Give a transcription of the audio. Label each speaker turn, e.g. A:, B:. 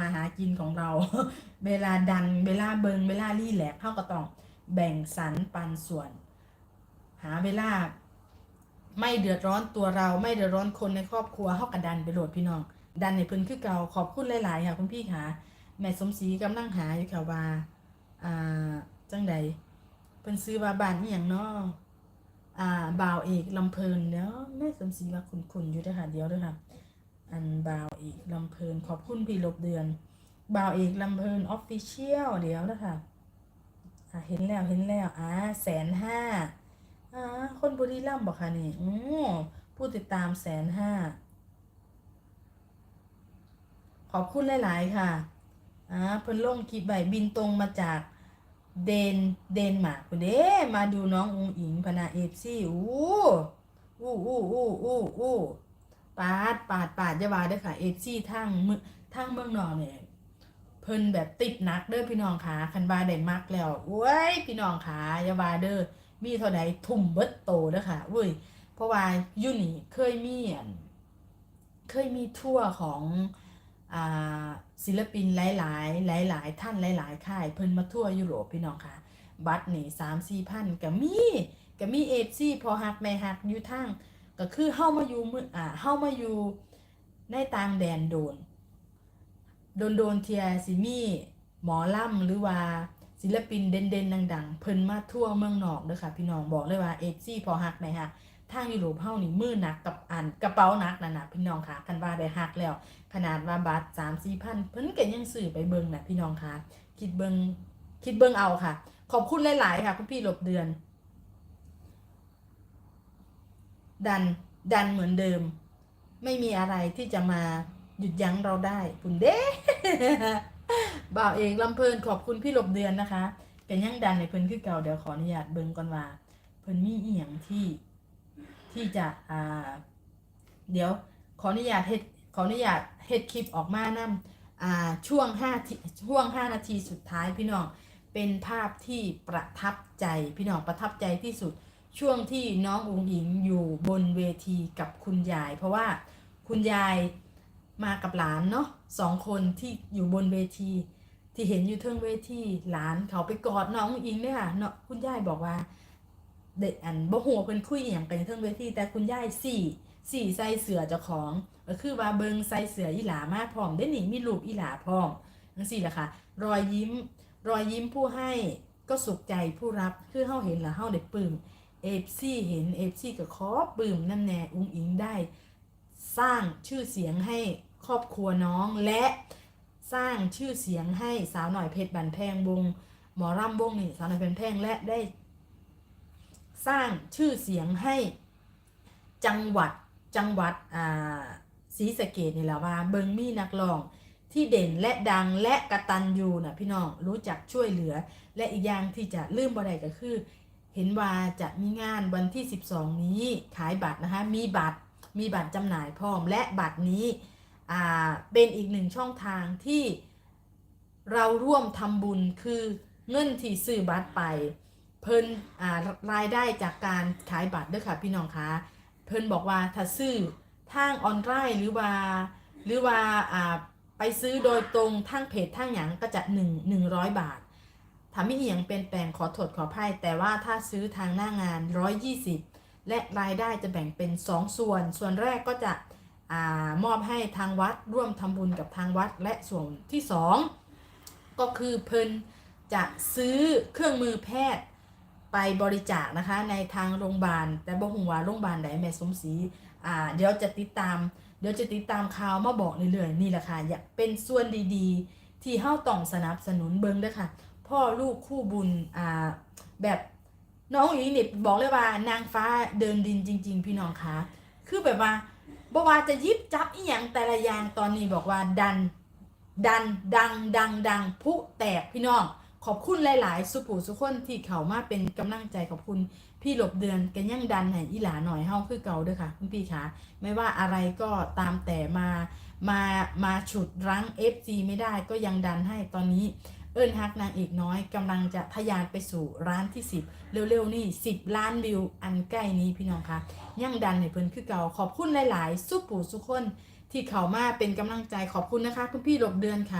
A: มาหากินของเรา เวลาดันเวลาเบิงเวลารี่แหลกเขาก็ต้องแบ่งสรรปันส่วน หาเวลา ไม่เดือดร้อนตัวเราไม่เดือดร้อนคนในครอบครัวเขากระดันไปโหลดพี่น้อง ดันในพื้นคือเก่าขอบคุณหลายๆค่ะคุณพี่ค่ะแม่สมศรีกำลังหาอยู่ค่ะว่าอ่าจังใดเพิ่นซื้อว่าบ้านนี่อย่างนาะอ่าบ่าวเอกลำเพลินเดี๋ยวแม่สมศรีว่าคุณๆอยู่ด้วยค่ะเดี๋ยวด้วยค่ะ อันบาวเอกลำเพลินขอบคุณพี่ลบเดือนบาวเอกลำเพลินออฟฟิเชียลเดี๋ยวนะคะอ่าเห็นแล้วเห็นแล้วอ่าแสนห้าอ่าคนบุรีรัมย์บอกค่ะนี่อือผู้ติดตามแสนห้าขอบคุณหลาย ๆ ค่ะอ่าเพิ่นลงคลิปใบบินตรงมาจากเดนเดนมาร์กพุ่นเด้มาดูน้องอุงอิงพนาเอฟซีอู้อู้อู้อู้อู้อู้ ปาดปาดปาดยาวาเด้อค่ะเอฟซีทางเมืองทางเมืองนอกเนี่ยเพิ่นแบบติดนักเด้อพี่น้องขาคันบาได้มักแล้วโอ้ยพี่น้องขาอยาวาเด้อมีเท่าใดทุ่มเบิดโตเด้อค่ะเว้ยเพราะว่ายูนี่เคยมีอันเคยมีทัวร์ของอ่าศิลปินหลายๆหลายๆท่านหลายๆค่ายเพิ่นมาทัวร์ยุโรปพี่น้องค่ะ บัตรนี่สามสี่พันก็มีก็มีเอฟซีพอหักแม่หักอยู่ทาง ก็คือเฮามาอยู่มืออ่าเฮามาอยู่ในต่างแดนโดน โดนโดนเทียสิมีหมอล่ำหรือว่าศิลปินเด่นๆดังๆ เพิ่นมาทั่วเมืองนอกเด้อค่ะพี่น้องบอกเลยว่าเอฟซีพอหักไหนฮะทางยุโรปเฮานี่มือหนักกับอันกระเป๋าหนักนั่นะพี่น้องค่ะคันว่าได้หักแล้ว ขนาดว่าบัตร3 4พันเพิ่นก็ยังซื้อไปเบิ่งนะพี่น้องค่ะ คิดเบิ่งคิดเบิ่งเอาค่ะ ขอบคุณหลายๆค่ะคุณพี่หลบเดือน ดันดันเหมือนเดิม ไม่มีอะไรที่จะมาหยุดยั้งเราได้คุณเด้บ่าวเองลำเพลินขอบคุณพี่หลบเดือนนะคะกันยังดันในเพิ่นคือเก่าเดี๋ยวขออนุญาตเบิ่งก่อนว่า เพิ่นมีอีหยังที่ที่จะอ่าเดี๋ยวขออนุญาตเฮ็ดขออนุญาตเฮ็ดคลิปออกมานํอ่าช่วง5ช่วง 5 นาทีสุดท้ายพี่น้องเป็นภาพที่ประทับใจพี่น้องประทับใจที่สุด ช่วงที่น้องอุ๋งอิงอยู่บนเวทีกับคุณยาย เพราะว่าคุณยายมากับหลานเนาะสองคนที่อยู่บนเวที ที่เห็นอยู่เทิงเวทีหลานเขาไปกอดน้องอิงเนี่ยค่ะเนาะคุณยายบอกว่า เด็กอันบ่หัวเพิ่นคุยอย่างกันอยู่เทิงเวที แต่คุณยายสี่สี่ใส่เสือเจ้าของก็คือว่าเบิงใส่เสืออีหลามากพร้อมได้หนิมีรูปอีหลาพร้อมจังซี่แหละค่ะ รอยยิ้ม รอยยิ้มผู้ให้ก็สุขใจผู้รับคือเฮาเห็นแล้วเฮาได้ปลื้ม เอฟซีเห็นเอฟซีก็ขอปื้มนั่นแน่อุ้งอิงได้ สร้างชื่อเสียงให้ครอบครัวน้องและสร้างชื่อเสียงให้สาวหน่อยเพชรบันแพงวงหมอร่ำวงนี่สาวหน่อยเพชรแพงและได้ สร้างชื่อเสียงให้จังหวัดจังหวัดอ่าศรีสะเกดนี่แหละว่าเบิงมี่นักร้องที่เด่นและดังและกระตันยูนะพี่น้องรู้จักช่วยเหลือ และอีกอย่างที่จะลืมบ่ได้ก็คือ เห็นว่าจะมีงานวันที่ 12 นี้ขายบัตรนะคะ มีบัตร มีบัตรจำหน่ายพร้อม และบัตรนี้เป็นอีกหนึ่งช่องทางที่เราร่วมทำบุญคือเงินที่ซื้อบัตรไป เพิ่นรายได้จากการขายบัตรด้อค่ะพี่น้องคะเพิ่นบอกว่าถ้าซื้อทางออนไลน์หรือว่าหรือว่าอ่าไปซื้อโดยตรงทางเพจทางหยังก็จะ1 100 บาท ทำให้เอียงเปลี่ยนแปลงขอโทษขออภัยแต่ว่าถ้าซื้อทางหน้างาน 120 และรายได้จะแบ่งเป็น 2 ส่วน ส่วนแรกก็จะอมอบให้ทางวัดร่วมทำบุญกับทางวัดและส่วนที่ 2 ก็คือเพิ่นจะซื้อเครื่องมือแพทย์ไปบริจาคนะคะในทางโรงพยาบาล แต่บ่ฮู้ว่าโรงพยาบาลใดแม่สมศรีอ่าเดี๋ยวจะติดตาม เดี๋ยวจะติดตามข่าวมาบอกเรื่อยๆนี่แหละค่ะอยากเป็นส่วนดีๆ ที่เฮาต้องสนับสนุนเบิ่งด้อค่ะ พ่อลูกคู่บุญอ่าแบบน้องอีนี่บอกเลยว่านางฟ้าเดินดินจริง ๆ พี่น้องคะคือแบบว่าบ่ว่าจะยิบจับอีหยังแต่ละอย่างตอนนี้บอกว่าดัน ดันดังดังดังผู้แตกพี่น้อง ขอบคุณหลาย ๆ สุผู้สุคนที่เขามาเป็นกำลังใจขอบคุณพี่หลบเดือนกันยังดันให้อีหลาหน่อยเฮาคือเก่าด้อค่ะคุณพี่คะไม่ว่าอะไรก็ตามแต่มามามาฉุดรั้ง FC ไม่ได้ก็ยังดันให้ตอนนี้ เอิญฮักนางเอกน้อยกำลังจะทะยานไปสู่ร้านที่ 10 เร็วๆนี่ 10 ล้านวิวอันใกล้นี้พี่น้องคะย่างดันให้เพิ่นคือเก่าขอบคุณหลายๆ สุปู่สุคนที่เขามาเป็นกำลังใจขอบคุณนะคะคุณพี่หลบเดือนค่ะ